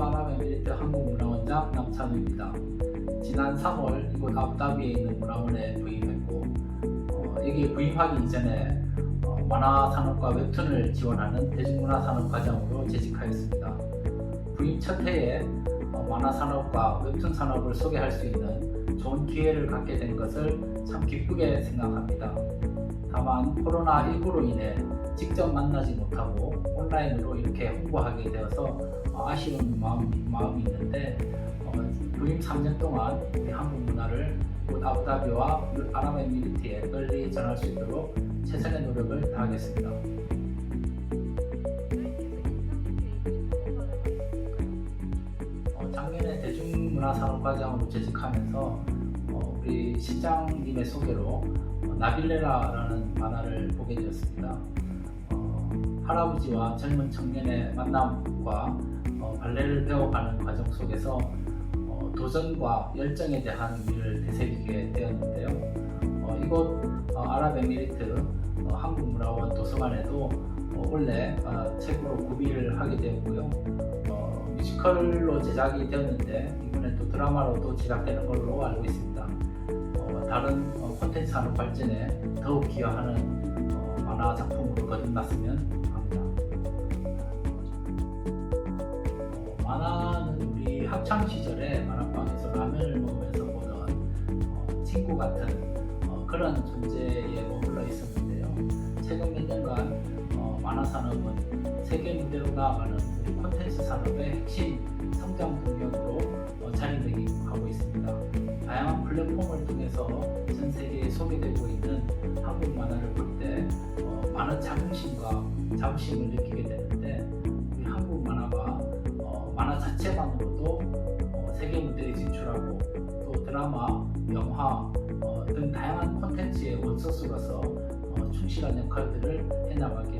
수아랍에미리트 한국문화원장 남찬우입니다. 지난 3월 이곳 아부다비에 있는 문화원에 부임했고 어, 여기 부임하기 이전에 어, 만화산업과 웹툰을 지원하는 대중문화산업과장으로 재직하였습니다. 부임 첫 해에 어, 만화산업과 웹툰 산업을 소개할 수 있는 좋은 기회를 갖게 된 것을 참 기쁘게 생각합니다. 다만 코로나19로 인해 직접 만나지 못하고 온라인으로 이렇게 홍보하게 되어서 어, 아쉬운 마음, 마음이 있는데 어, 부임 3년 동안 우리 한국 문화를 곧 아부다비와 아랍에미리트에 널리 전할 수 있도록 최선의 노력을 다하겠습니다. 어, 작년에 대중문화산업과장으로 재직하면서 어, 우리 시장님의 소개로 어, 나빌레라라는 만화를 보게 되었습니다. 어, 할아버지와 젊은 청년의 만남과 어, 발레를 배워가는 과정 속에서 어, 도전과 열정에 대한 의미를 되새기게 되었는데요. 어, 이곳 어, 아랍에미리트 어, 한국문화원 도서관에도 어, 원래 어, 책으로 구비를 하게 되었고요. 어, 뮤지컬로 제작이 되었는데 이번에 또 드라마로도 제작되는 걸로 알고 있습니다. 어, 다른 어, 콘텐츠 산업 발전에 더욱 기여하는 어, 만화 작품으로 거듭났으면 합니다. 어, 만화는 우리 학창 시절에 만화방에서 라면을 먹으면서 보던 어, 친구 같은 어, 그런 존재에 머물러 있었는데요. 최근 몇 년간 어, 만화 산업은 세계 무대로 나아가는 우리 콘텐츠 산업의 핵심 성장 동력으로 어, 자리매김하고 있습니다. 다양한 플랫폼을 통해서 전 세계에 소개되고 있는 한국 만화를 볼때 어, 많은 자긍심과 자부심을 느끼게 되는데 우리 한국 만화가 어, 만화 자체만으로도 어, 세계 무대에 진출하고 또 드라마, 영화 어, 등 다양한 콘텐츠의 원소스로서 어, 충실한 역할들을 해나가기